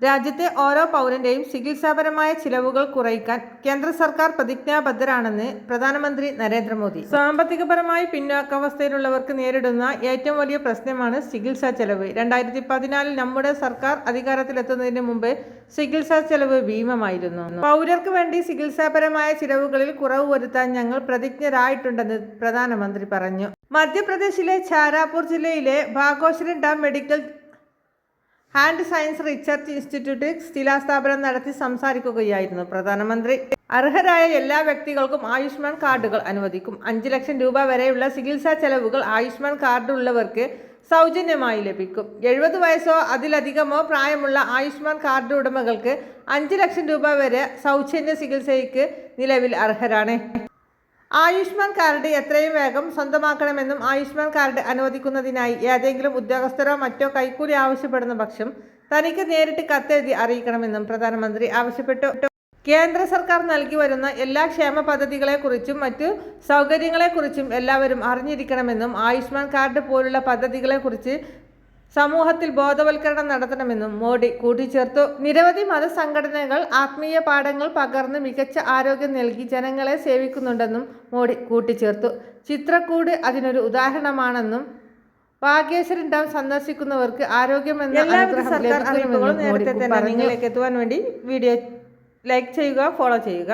രാജ്യത്തെ ഓരോ പൗരന്റെയും ചികിത്സാപരമായ ചിലവുകൾ കുറയ്ക്കാൻ കേന്ദ്ര സർക്കാർ പ്രതിജ്ഞാബദ്ധരാണെന്ന് പ്രധാനമന്ത്രി നരേന്ദ്രമോദി. സാമ്പത്തികപരമായി പിന്നോക്കാവസ്ഥയിലുള്ളവർക്ക് നേരിടുന്ന ഏറ്റവും വലിയ പ്രശ്നമാണ് ചികിത്സാ ചെലവ്. രണ്ടായിരത്തി പതിനാലിൽ നമ്മുടെ സർക്കാർ അധികാരത്തിലെത്തുന്നതിന് മുമ്പ് ചികിത്സാ ചെലവ് ഭീമമായിരുന്നു. പൗരർക്ക് വേണ്ടി ചികിത്സാപരമായ ചിലവുകളിൽ കുറവ് വരുത്താൻ ഞങ്ങൾ പ്രതിജ്ഞരായിട്ടുണ്ടെന്ന് പ്രധാനമന്ത്രി പറഞ്ഞു. മധ്യപ്രദേശിലെ ഛാരാപൂർ ജില്ലയിലെ ഭാഗോശ്വരൻ Dham medical and science research institute ശിലാസ്ഥാപനം നടത്തി സംസാരിക്കുകയായിരുന്നു പ്രധാനമന്ത്രി. അർഹരായ എല്ലാ വ്യക്തികൾക്കും ആയുഷ്മാൻ കാർഡുകൾ അനുവദിക്കും. അഞ്ച് ലക്ഷം രൂപ വരെയുള്ള ചികിത്സാ ചെലവുകൾ ആയുഷ്മാൻ കാർഡ് ഉള്ളവർക്ക് സൗജന്യമായി ലഭിക്കും. എഴുപത് വയസ്സോ അതിലധികമോ പ്രായമുള്ള ആയുഷ്മാൻ കാർഡ് ഉടമകൾക്ക് അഞ്ച് ലക്ഷം രൂപ വരെ സൗജന്യ ചികിത്സയ്ക്ക് നിലവിൽ അർഹരാണ്. ആയുഷ്മാൻ കാർഡ് എത്രയും വേഗം സ്വന്തമാക്കണമെന്നും ആയുഷ്മാൻ കാർഡ് അനുവദിക്കുന്നതിനായി ഏതെങ്കിലും ഉദ്യോഗസ്ഥരോ മറ്റോ കൈക്കൂലി ആവശ്യപ്പെടുന്ന പക്ഷം തനിക്ക് നേരിട്ട് കത്തെഴുതി അറിയിക്കണമെന്നും പ്രധാനമന്ത്രി ആവശ്യപ്പെട്ടു. കേന്ദ്ര സർക്കാർ നൽകി വരുന്ന എല്ലാ ക്ഷേമ പദ്ധതികളെക്കുറിച്ചും മറ്റു സൗകര്യങ്ങളെക്കുറിച്ചും എല്ലാവരും അറിഞ്ഞിരിക്കണമെന്നും ആയുഷ്മാൻ കാർഡ് പോലുള്ള പദ്ധതികളെക്കുറിച്ച് സമൂഹത്തിൽ ബോധവൽക്കരണം നടത്തണമെന്നും മോഡി കൂട്ടിച്ചേർത്തു. നിരവധി മതസംഘടനകൾ ആത്മീയ പാഠങ്ങൾ പകർന്ന് മികച്ച ആരോഗ്യം നൽകി ജനങ്ങളെ സേവിക്കുന്നുണ്ടെന്നും മോഡി കൂട്ടിച്ചേർത്തു. ചിത്രക്കൂട് അതിനൊരു ഉദാഹരണമാണെന്നും ഭാഗ്യേശ്വരൻ ഡാം സന്ദർശിക്കുന്നവർക്ക് ആരോഗ്യമെന്ന ലഭിക്കുമെന്നും മോഡി പറഞ്ഞു. നിങ്ങളിലേക്ക് എത്തുവാൻ വേണ്ടി വീഡിയോ ലൈക്ക് ചെയ്യുക ഫോളോ ചെയ്യുക.